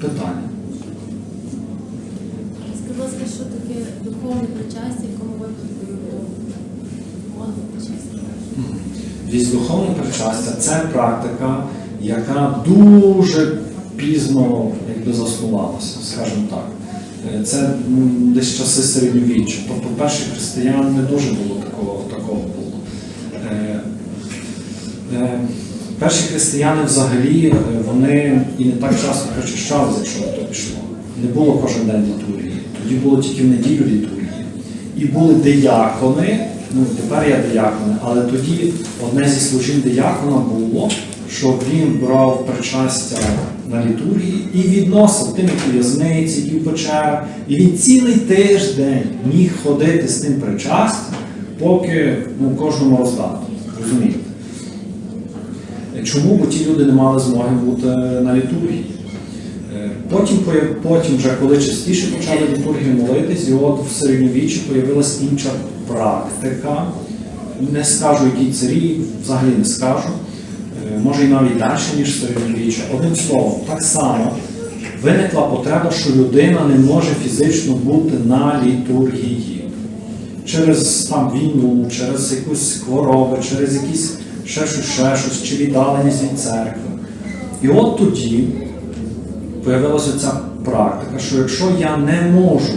питання. Скажіть, ласка, що таке духовне причастя, в якому випадку його духовне причастя? Духовне причастя це практика, яка дуже пізно якби, заснувалася, скажімо так. Е, Це десь часи середньовіччя. Тобто перших християн не дуже було такого, такого було. Перші християни взагалі е, вони і не так часто причащалися, якщо на то пішло. Не було кожен день літургії. Тоді було тільки в неділю літургії. І були диякони, ну тепер є диякони, але тоді одне зі служінь диякона було, що він брав причастя на літургії і відносив тим як у в'язниці, і в печерах. І він цілий тиждень міг ходити з тим причастям, поки ну, кожному роздати. Розумієте? Чому? Бо ті люди не мали змоги бути на літургії. Е, Потім, потім вже коли частіше почали літургію молитись, і от в середньовіччі появилась інша практика. Не скажу, які царі, взагалі не скажу. Е, Може і навіть далі, ніж середньовіччя. Одним словом, так само виникла потреба, що людина не може фізично бути на літургії. Через там війну, через якусь хвороби, через якісь ще щось, ще щось, чи віддаленість від церкви. І от тоді появилася ця практика, що якщо я не можу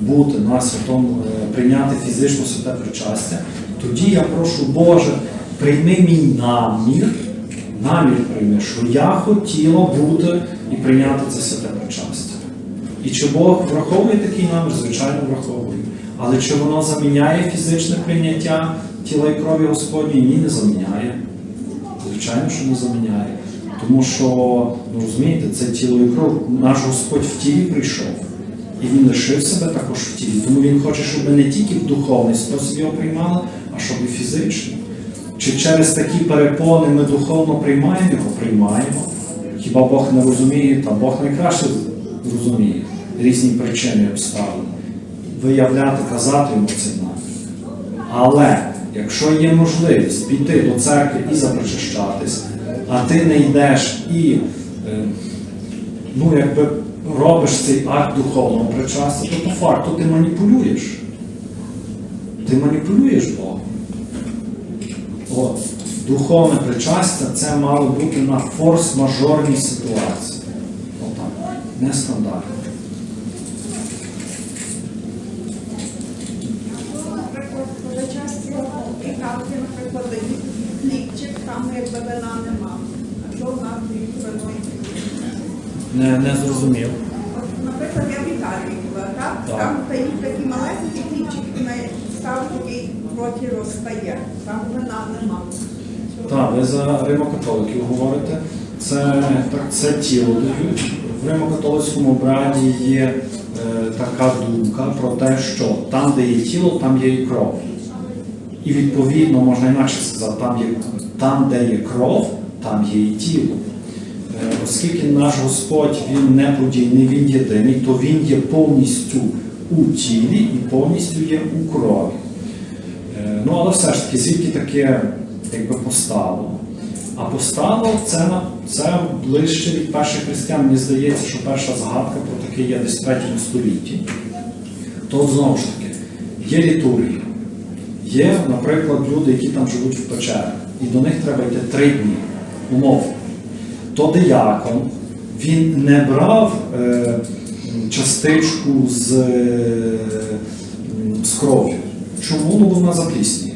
бути на святому, е, прийняти фізично святе причастя, тоді я прошу, Боже, прийми мій намір, намір прийми, що я хотіла бути і прийняти це святе причастя. І чи Бог враховує такий намір? Звичайно, враховує. Але чи воно заміняє фізичне прийняття тіла і крові Господньої? Ні, не заміняє. Звичайно, що не заміняє. Тому що, ну розумієте, це тіло і кров. Наш Господь в тілі прийшов. І Він лишив себе також в тілі. Тому Він хоче, щоб ми не тільки в духовний спосіб його приймали, а щоб і фізично. Чи через такі перепони ми духовно приймаємо його? Приймаємо. Хіба Бог не розуміє, та Бог найкраще розуміє різні причини обставини. Виявляти, казати йому це намір. Але якщо є можливість піти до церкви і запричащатись, а ти не йдеш і е, ну, якби робиш цей акт духовного причастя, то по факту ти маніпулюєш. Ти маніпулюєш Богом. От, духовне причастя це мало бути на форс-мажорній ситуації. Отак. Не стандартно. Наприклад, коли часто і кавки, наприклад, дають хлібчик, якби нема. А що в нас вино? Не, не зрозумів. От, наприклад, я в Італії була, так? Так. Там дають такі маленькі хлібчики, на став такий в розстає. Там вина нема. Так, ви за римокатоликів говорите. Це, так, це тіло дають. В римокатолицькому обряді є е, така думка про те, що там, де є тіло, там є і кров. І відповідно, можна інакше сказати, там, є, там де є кров, там є і тіло. Е, Оскільки наш Господь він не подійний, він єдиний, то він є повністю у тілі і повністю є у крові. Е, Ну, але все ж таки, звідки таке якби постало? А постало це, це ближче від перших християн. Мені здається, що перша згадка про таке є десь в 3 столітті. То знову ж таки, є літургія. Є, наприклад, люди, які там живуть в печерах, і до них треба йти три дні, умовно. То диякон, він не брав е, частичку з, е, з кров'ю. Чому? Ну, вона заплісніє.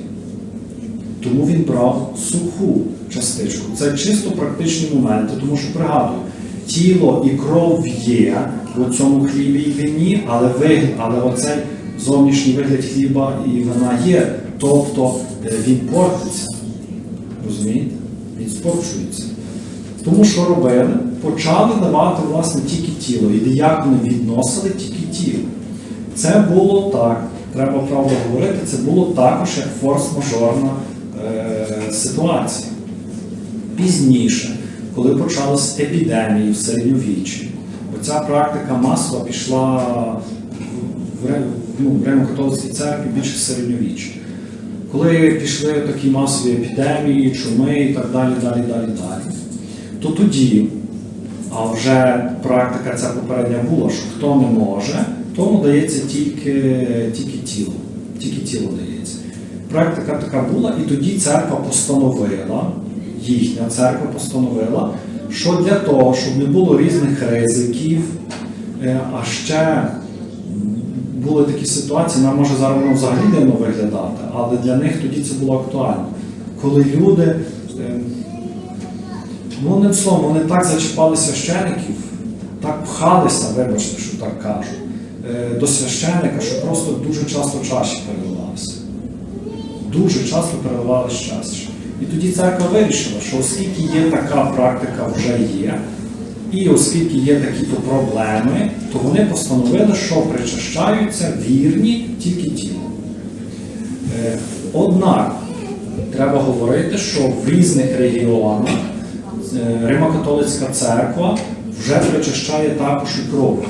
Тому він брав суху частичку. Це чисто практичні моменти, тому що пригадую, тіло і кров є в цьому хлібі і вині, але вигляд, але оцей зовнішній вигляд хліба і вина є. Тобто е, він портиться. Розумієте? Він спорчується. Тому що робили? Почали давати власне тільки тіло. І диякони відносили тільки тіло. Це було так, треба правду говорити, це було також як форс-мажорна е, ситуація. Пізніше, коли почалися епідемії в середньовіччі, оця практика масова пішла в, Ри- ну, в Римо-католицькій церкві більше середньовіччя. Коли пішли такі масові епідемії, чуми і так далі, далі, далі, далі, то тоді а вже практика ця попередня була, що хто не може, тому дається тільки, тільки тіло. Тільки тіло дається. Практика така була, і тоді церква постановила, їхня церква постановила, що для того, щоб не було різних ризиків, е, а ще були такі ситуації, нам може зараз воно взагалі дивно виглядати, але для них тоді це було актуально. Коли люди, е, ну одним словом, вони так зачіпали священиків, так пхалися, вибачте, що так кажу, е, до священика, що просто дуже часто чаші переливалися. Дуже часто переливалися чаші. І тоді церква вирішила, що оскільки є така практика вже є, і оскільки є такі-то проблеми, то вони постановили, що причащаються вірні тільки тіло. Е, Однак треба говорити, що в різних регіонах е, Римо-католицька церква вже причащає також і кров,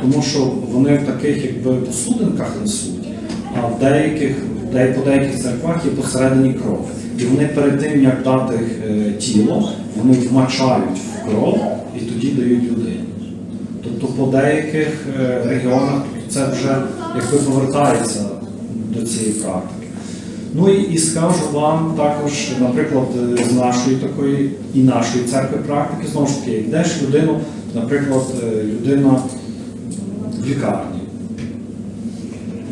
тому що вони в таких якби посудинках несуть, а в деяких, по деяких церквах є посередині кров. І вони перед тим, як дати е, тіло, вони вмачають в кров і тоді дають людині. Тобто по деяких е, регіонах це вже якби повертається до цієї практики. Ну і, і скажу вам також, наприклад, е, з нашої такої і нашої церкви практики, знову ж таки, йдеш людину, наприклад, е, людина в лікарні.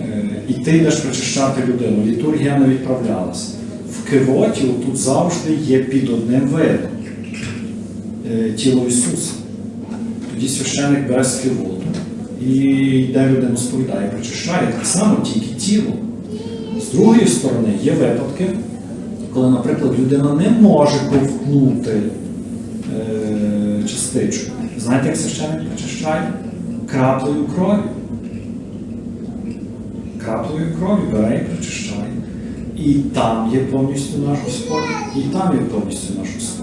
Е, І ти йдеш причащати людину, літургія не відправлялася. В кивоті тут завжди є під одним видом е, тіло Ісуса. Тоді священик бере скивоту і йде людину сповідає, причащає так само тільки тіло. З другої сторони, є випадки, коли, наприклад, людина не може ковтнути е, частичку. Знаєте, як священик причащає? Краплею крові. Краплею крові бере і причащає. І там є повністю наш Господь, і там є повністю наш Господь.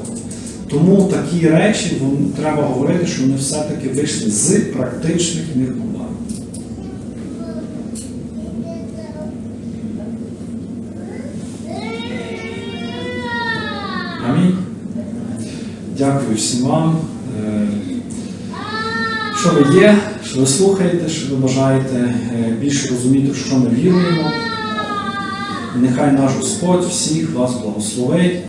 Тому такі речі вон- треба говорити, що вони все-таки вийшли з практичних міркувань. Амінь. Дякую всім вам. Е, Що ви є, що ви слухаєте, що ви бажаєте е, більше розуміти, що ми віруємо. Нехай наш Господь всіх вас благословить.